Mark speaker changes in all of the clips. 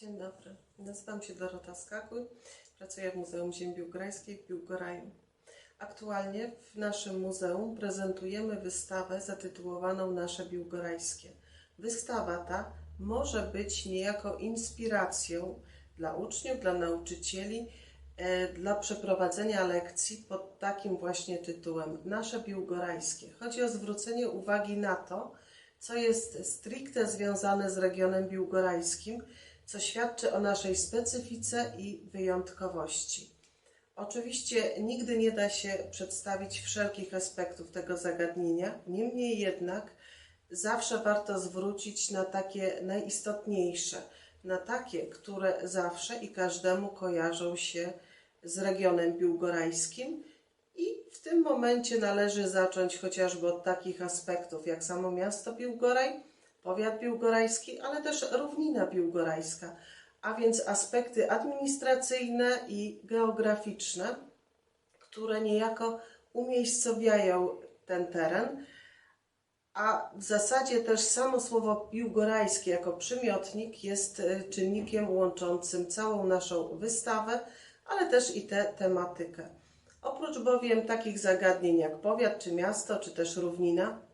Speaker 1: Dzień dobry, nazywam się Dorota Skakuj, pracuję w Muzeum Ziem Biłgorajskiej w Biłgoraju. Aktualnie w naszym muzeum prezentujemy wystawę zatytułowaną Nasze Biłgorajskie. Wystawa ta może być niejako inspiracją dla uczniów, dla nauczycieli, e, dla przeprowadzenia lekcji pod takim właśnie tytułem Nasze Biłgorajskie. Chodzi o zwrócenie uwagi na to, co jest stricte związane z regionem biłgorajskim, co świadczy o naszej specyfice i wyjątkowości. Oczywiście nigdy nie da się przedstawić wszelkich aspektów tego zagadnienia, niemniej jednak zawsze warto zwrócić na takie najistotniejsze, na takie, które zawsze i każdemu kojarzą się z regionem biłgorajskim. I w tym momencie należy zacząć chociażby od takich aspektów jak samo miasto Biłgoraj, powiat biłgorajski, ale też równina biłgorajska, a więc aspekty administracyjne i geograficzne, które niejako umiejscowiają ten teren, a w zasadzie też samo słowo biłgorajskie jako przymiotnik jest e, czynnikiem łączącym całą naszą wystawę, ale też i tę tematykę. Oprócz bowiem takich zagadnień jak powiat, czy miasto, czy też równina,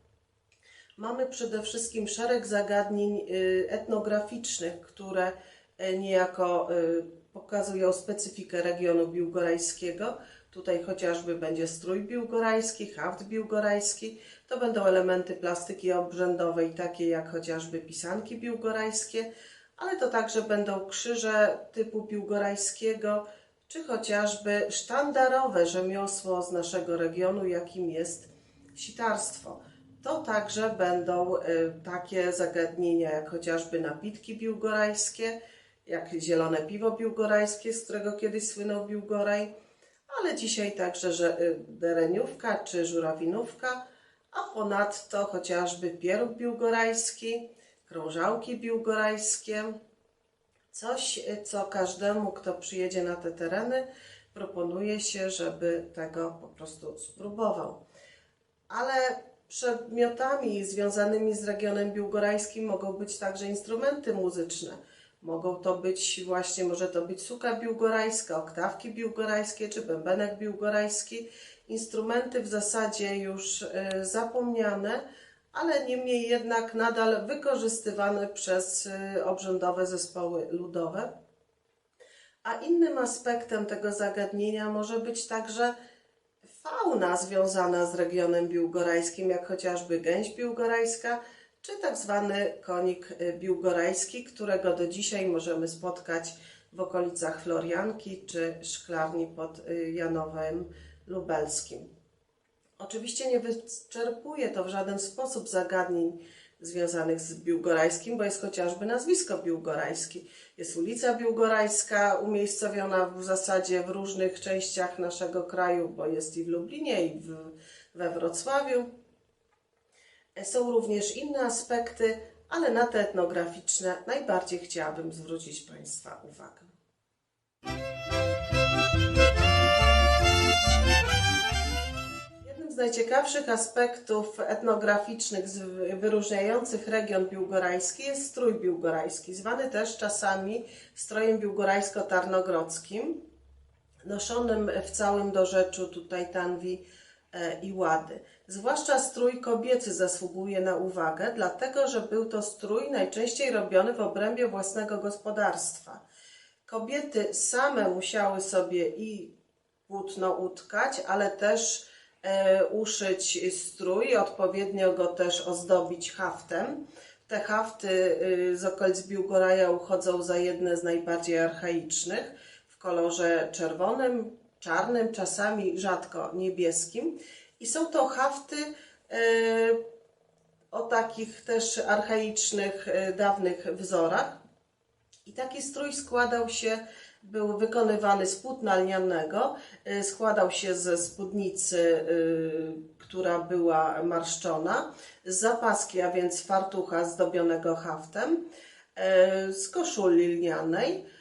Speaker 1: mamy przede wszystkim szereg zagadnień y, etnograficznych, które y, niejako y, pokazują specyfikę regionu biłgorajskiego. Tutaj chociażby będzie strój biłgorajski, haft biłgorajski. To będą elementy plastyki obrzędowej, takie jak chociażby pisanki biłgorajskie, ale to także będą krzyże typu biłgorajskiego, czy chociażby sztandarowe rzemiosło z naszego regionu, jakim jest sitarstwo. To także będą y, takie zagadnienia jak chociażby napitki biłgorajskie, jak zielone piwo biłgorajskie, z którego kiedyś słynął Biłgoraj, ale dzisiaj także że y, dereniówka czy żurawinówka, a ponadto chociażby pieróg biłgorajski, krążałki biłgorajskie, coś, y, co każdemu, kto przyjedzie na te tereny, proponuje się, żeby tego po prostu spróbował. Ale Przedmiotami związanymi z regionem biłgorajskim mogą być także instrumenty muzyczne. Mogą to być właśnie, może to być suka biłgorajska, oktawki biłgorajskie czy bębenek biłgorajski. Instrumenty w zasadzie już y, zapomniane, ale niemniej jednak nadal wykorzystywane przez y, obrzędowe zespoły ludowe. A innym aspektem tego zagadnienia może być także fauna związana z regionem biłgorajskim, jak chociażby gęś biłgorajska, czy tak zwany konik biłgorajski, którego do dzisiaj możemy spotkać w okolicach Florianki czy szklarni pod y, Janowem Lubelskim. Oczywiście nie wyczerpuje to w żaden sposób zagadnień związanych z Biłgorajskim, bo jest chociażby nazwisko Biłgorajski. Jest ulica Biłgorajska, umiejscowiona w zasadzie w różnych częściach naszego kraju, bo jest i w Lublinie, i w, we Wrocławiu. Są również inne aspekty, ale na te etnograficzne najbardziej chciałabym zwrócić Państwa uwagę. Z najciekawszych aspektów etnograficznych wyróżniających region biłgorajski jest strój biłgorajski, zwany też czasami strojem biłgorajsko-tarnogrodzkim, noszonym w całym dorzeczu tutaj Tanwi e, i Łady. Zwłaszcza strój kobiecy zasługuje na uwagę, dlatego że był to strój najczęściej robiony w obrębie własnego gospodarstwa. Kobiety same musiały sobie i płótno utkać, ale też uszyć strój, odpowiednio go też ozdobić haftem. Te hafty y, z okolic Biłgoraja uchodzą za jedne z najbardziej archaicznych w kolorze czerwonym, czarnym, czasami rzadko niebieskim. I są to hafty e, o takich też archaicznych, e, dawnych wzorach. I taki strój składał się był wykonywany z płótna lnianego, y, składał się ze spódnicy, y, która była marszczona, z zapaski, a więc fartucha zdobionego haftem, y, z koszuli lnianej.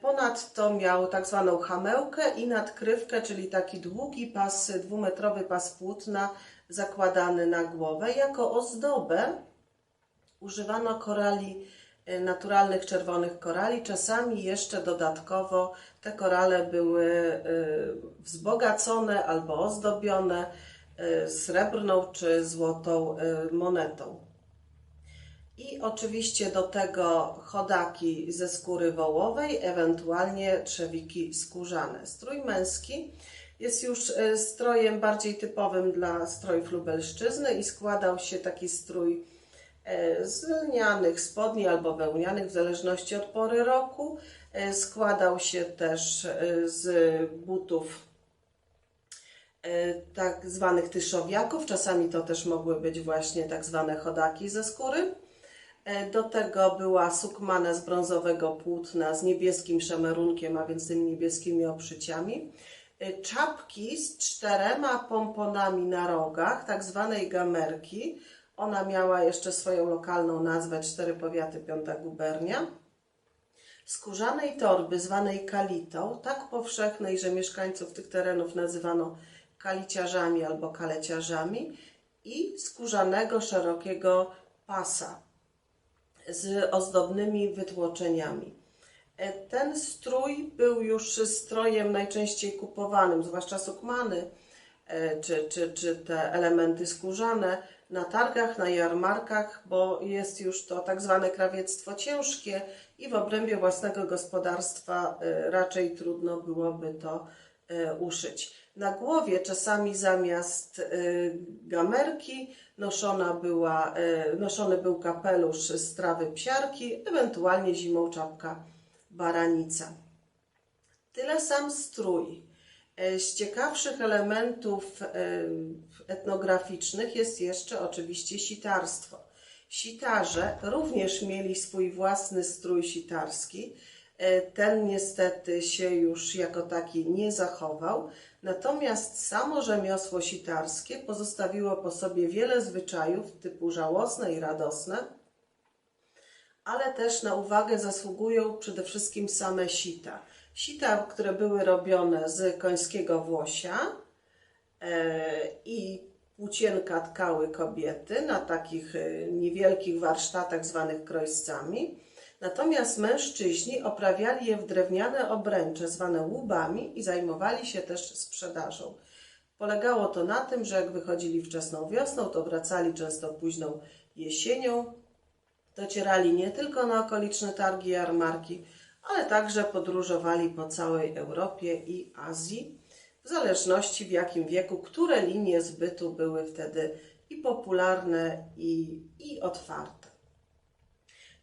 Speaker 1: Ponadto miał tak zwaną hamełkę i nadkrywkę, czyli taki długi pas, dwumetrowy pas płótna zakładany na głowę. Jako ozdobę używano korali naturalnych czerwonych korali. Czasami jeszcze dodatkowo te korale były e, wzbogacone albo ozdobione e, srebrną czy złotą e, monetą. I oczywiście do tego chodaki ze skóry wołowej, ewentualnie trzewiki skórzane. Strój męski jest już e, strojem bardziej typowym dla strojów lubelszczyzny i składał się taki strój e, z lnianych spodni albo wełnianych, w zależności od pory roku. E, Składał się też e, z butów e, tak zwanych tyszowiaków. Czasami to też mogły być właśnie tak zwane chodaki ze skóry. E, Do tego była sukmana z brązowego płótna z niebieskim szemerunkiem, a więc tymi niebieskimi obszyciami. E, Czapki z czterema pomponami na rogach, tak zwanej gamerki. Ona miała jeszcze swoją lokalną nazwę Cztery Powiaty, Piąta Gubernia. Skórzanej torby zwanej kalitą, tak powszechnej, że mieszkańców tych terenów nazywano kaliciarzami albo kaleciarzami i skórzanego szerokiego pasa z ozdobnymi wytłoczeniami. E, Ten strój był już strojem najczęściej kupowanym, zwłaszcza sukmany e, czy, czy, czy te elementy skórzane na targach, na jarmarkach, bo jest już to tak zwane krawiectwo ciężkie i w obrębie własnego gospodarstwa e, raczej trudno byłoby to e, uszyć. Na głowie czasami zamiast e, gamerki noszona była, noszony był kapelusz z trawy psiarki, ewentualnie zimą czapka baranica. Tyle sam strój. Z ciekawszych elementów etnograficznych jest jeszcze oczywiście sitarstwo. Sitarze również mieli swój własny strój sitarski. E, Ten niestety się już jako taki nie zachował, natomiast samo rzemiosło sitarskie pozostawiło po sobie wiele zwyczajów typu żałosne i radosne, ale też na uwagę zasługują przede wszystkim same sita. Sita, które były robione z końskiego włosia i płócienka tkały kobiety na takich e, niewielkich warsztatach zwanych krojscami. Natomiast mężczyźni oprawiali je w drewniane obręcze zwane łubami i zajmowali się też sprzedażą. Polegało to na tym, że jak wychodzili wczesną wiosną, to wracali często późną jesienią, docierali nie tylko na okoliczne targi i jarmarki, ale także podróżowali po całej Europie i Azji, w zależności w jakim wieku, które linie zbytu były wtedy i popularne, i, i otwarte.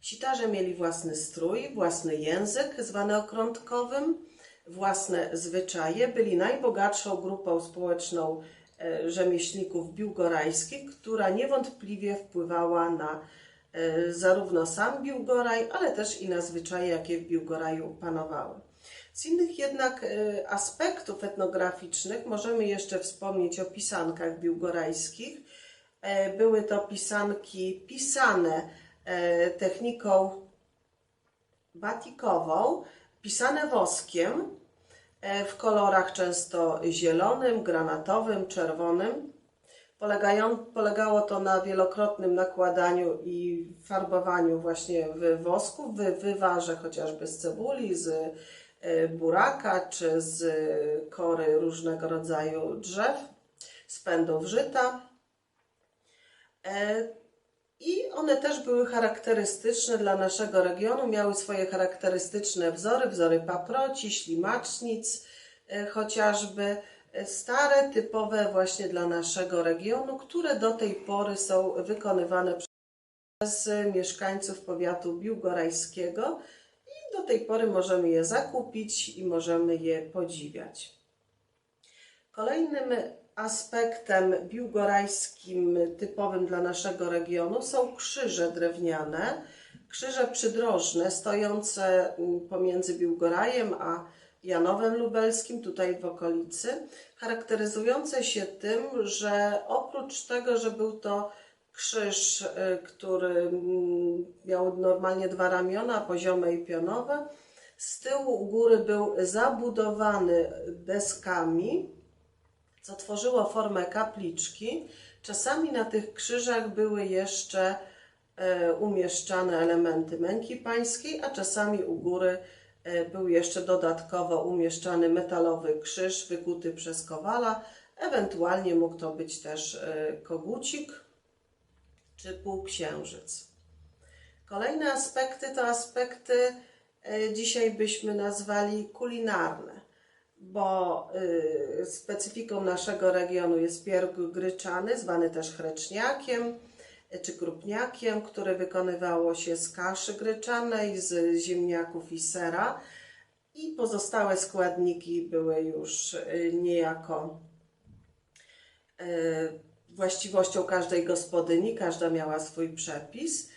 Speaker 1: Sitarze mieli własny strój, własny język, zwany okrątkowym, własne zwyczaje, byli najbogatszą grupą społeczną e, rzemieślników biłgorajskich, która niewątpliwie wpływała na e, zarówno sam Biłgoraj, ale też i na zwyczaje, jakie w Biłgoraju panowały. Z innych jednak e, aspektów etnograficznych możemy jeszcze wspomnieć o pisankach biłgorajskich. E, Były to pisanki pisane e, techniką batikową, pisane woskiem w kolorach często zielonym, granatowym, czerwonym. Polegało to na wielokrotnym nakładaniu i farbowaniu właśnie w wosku, w wywarze chociażby z cebuli, z buraka czy z kory różnego rodzaju drzew, z pędów żyta. E, I one też były charakterystyczne dla naszego regionu, miały swoje charakterystyczne wzory, wzory paproci, ślimacznic e, chociażby, e, stare, typowe właśnie dla naszego regionu, które do tej pory są wykonywane przez mieszkańców powiatu biłgorajskiego tej pory możemy je zakupić i możemy je podziwiać. Kolejnym aspektem biłgorajskim typowym dla naszego regionu są krzyże drewniane, krzyże przydrożne stojące mm, pomiędzy Biłgorajem a Janowem Lubelskim, tutaj w okolicy, charakteryzujące się tym, że oprócz tego, że był to krzyż, y, który mm, miał normalnie dwa ramiona, poziome i pionowe, z tyłu u góry był zabudowany deskami, co tworzyło formę kapliczki. Czasami na tych krzyżach były jeszcze e, umieszczane elementy męki pańskiej, a czasami u góry e, był jeszcze dodatkowo umieszczany metalowy krzyż wykuty przez kowala. Ewentualnie mógł to być też e, kogucik czy półksiężyc. Kolejne aspekty to aspekty e, dzisiaj byśmy nazwali kulinarne, bo y, specyfiką naszego regionu jest pieróg gryczany, zwany też chreczniakiem e, czy krupniakiem, który wykonywało się z kaszy gryczanej, z ziemniaków i sera i pozostałe składniki były już niejako właściwością każdej gospodyni, każda miała swój przepis.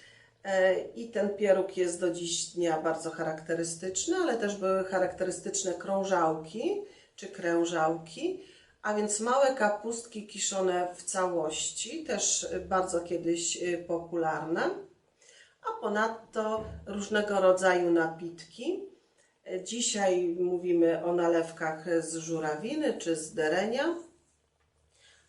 Speaker 1: E, I ten pieróg jest do dziś dnia bardzo charakterystyczny, ale też były charakterystyczne krążałki czy krężałki, a więc małe kapustki kiszone w całości, też bardzo kiedyś e, popularne, a ponadto różnego rodzaju napitki. E, Dzisiaj mówimy o nalewkach z żurawiny czy z derenia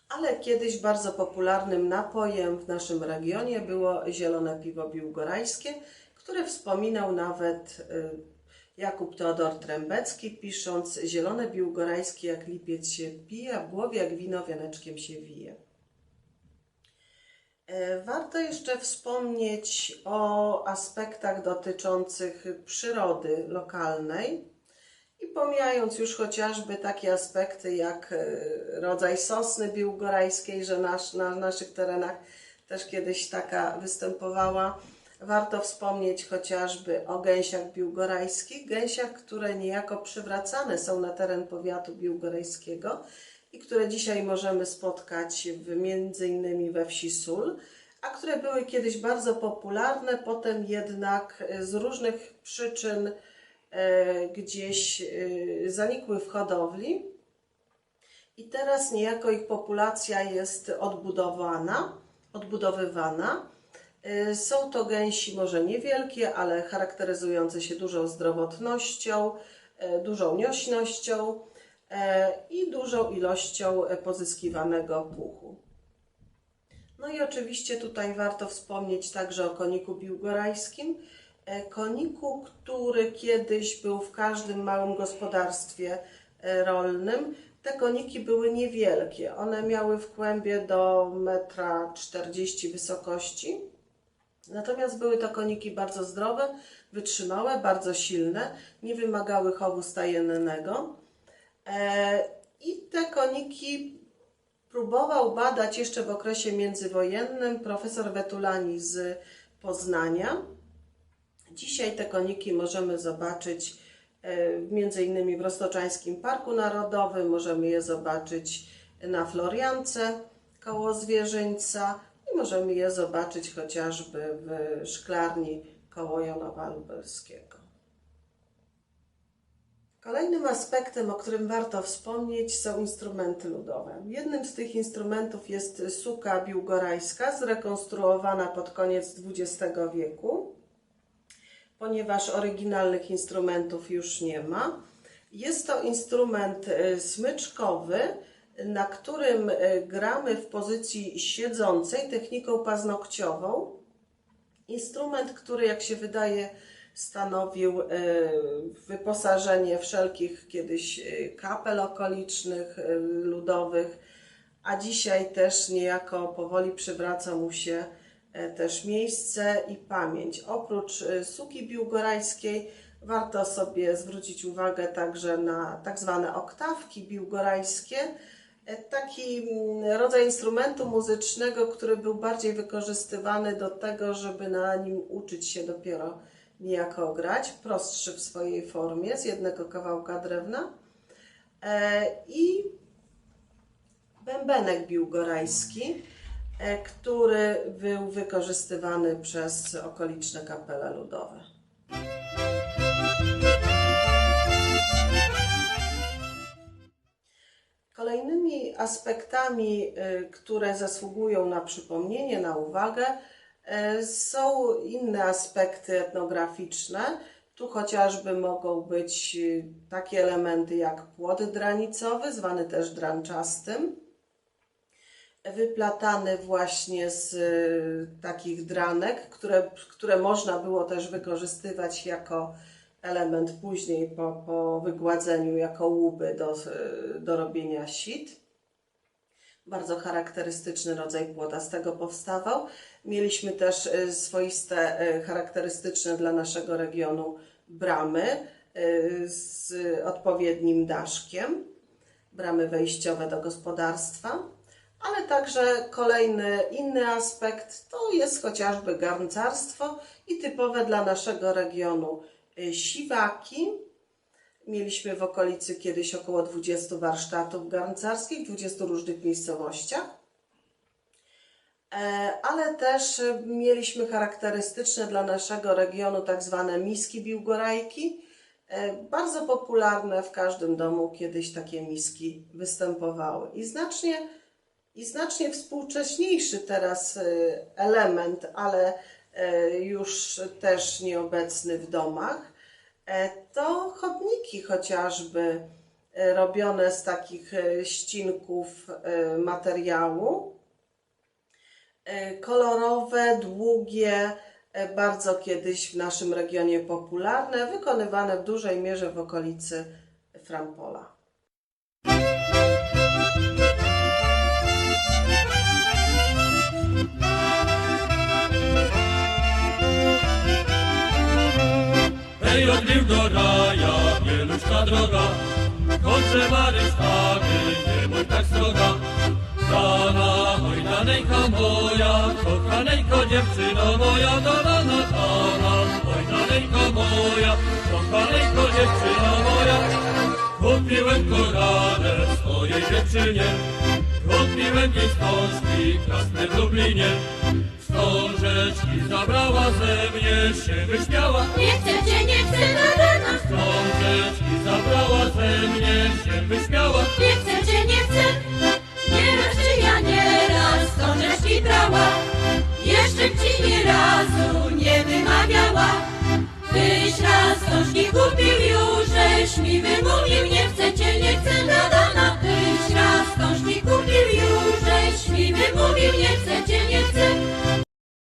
Speaker 1: ale kiedyś bardzo popularnym napojem w naszym regionie było zielone piwo biłgorajskie, które wspominał nawet y, Jakub Teodor Trębecki, pisząc zielone biłgorajskie jak lipiec się pije, a w głowie jak wino wianeczkiem się wije. E, Warto jeszcze wspomnieć o aspektach dotyczących przyrody lokalnej. I pomijając już chociażby takie aspekty jak e, rodzaj sosny biłgorajskiej, że nasz, na naszych terenach też kiedyś taka występowała, warto wspomnieć chociażby o gęsiach biłgorajskich, gęsiach, które niejako przywracane są na teren powiatu biłgorajskiego i które dzisiaj możemy spotkać w, między innymi we wsi Sól, a które były kiedyś bardzo popularne, potem jednak z różnych przyczyn E, gdzieś e, zanikły w hodowli i teraz niejako ich populacja jest odbudowana, odbudowywana. E, są to gęsi może niewielkie, ale charakteryzujące się dużą zdrowotnością, dużą niośnością i dużą ilością pozyskiwanego puchu. No i oczywiście tutaj warto wspomnieć także o koniku biłgorajskim, E, koniku, który kiedyś był w każdym małym gospodarstwie e, rolnym. Te koniki były niewielkie. One miały w kłębie do 1,40 m wysokości. Natomiast były to koniki bardzo zdrowe, wytrzymałe, bardzo silne, nie wymagały chowu stajennego. E, I te koniki próbował badać jeszcze w okresie międzywojennym profesor Wetulani z Poznania. Dzisiaj te koniki możemy zobaczyć e, innymi w Roztoczańskim Parku Narodowym, możemy je zobaczyć na Floriance koło Zwierzyńca i możemy je zobaczyć chociażby w szklarni koło Janowa Lubelskiego. Kolejnym aspektem, o którym warto wspomnieć, są instrumenty ludowe. Jednym z tych instrumentów jest suka biłgorajska, zrekonstruowana pod koniec XX wieku ponieważ oryginalnych instrumentów już nie ma. Jest to instrument e, smyczkowy, na którym e, gramy w pozycji siedzącej techniką paznokciową. Instrument, który jak się wydaje stanowił e, wyposażenie wszelkich kiedyś kapel okolicznych, ludowych, a dzisiaj też niejako powoli przywraca mu się też miejsce i pamięć. Oprócz e, suki biłgorajskiej warto sobie zwrócić uwagę także na tak zwane oktawki biłgorajskie. E, taki mm, rodzaj instrumentu muzycznego, który był bardziej wykorzystywany do tego, żeby na nim uczyć się dopiero niejako grać, prostszy w swojej formie, z jednego kawałka drewna. I bębenek biłgorajski E, który był wykorzystywany przez okoliczne kapele ludowe. Kolejnymi aspektami, e, które zasługują na przypomnienie, na uwagę, e, są inne aspekty etnograficzne. Tu chociażby mogą być takie elementy jak płot dranicowy, zwany też dranczastym, wyplatany właśnie z y, takich dranek, które, które można było też wykorzystywać jako element później po, po wygładzeniu, jako łuby do, y, do robienia sit. Bardzo charakterystyczny rodzaj płota z tego powstawał. Mieliśmy też y, swoiste, charakterystyczne dla naszego regionu bramy z odpowiednim daszkiem, bramy wejściowe do gospodarstwa. Ale także kolejny inny aspekt to jest chociażby garncarstwo i typowe dla naszego regionu y, siwaki. Mieliśmy w okolicy kiedyś około 20 warsztatów garncarskich w 20 różnych miejscowościach. E, Ale też y, mieliśmy charakterystyczne dla naszego regionu tak zwane miski biłgorajki. E, Bardzo popularne w każdym domu kiedyś takie miski występowały. I znacznie i znacznie współcześniejszy teraz y, element, ale y, już też nieobecny w domach, e, to chodniki chociażby y, robione z takich ścinków materiału. Y, Kolorowe, długie, y, bardzo kiedyś w naszym regionie popularne, wykonywane w dużej mierze w okolicy Frampola.
Speaker 2: Odbił do raja, wieluszka droga, Kończę Mary stawi, nie bądź tak stroga. Dana, oj danejka moja, kochanejko dziewczyno moja, dana Natana, oj danejko moja, kochanejko dziewczyno moja. Kupiłem koranę swojej dziewczynie, kupiłem jej wstążki krasne w Lublinie. Wstążeczki zabrała ze mnie, się wyśmiała. mówił nie chcę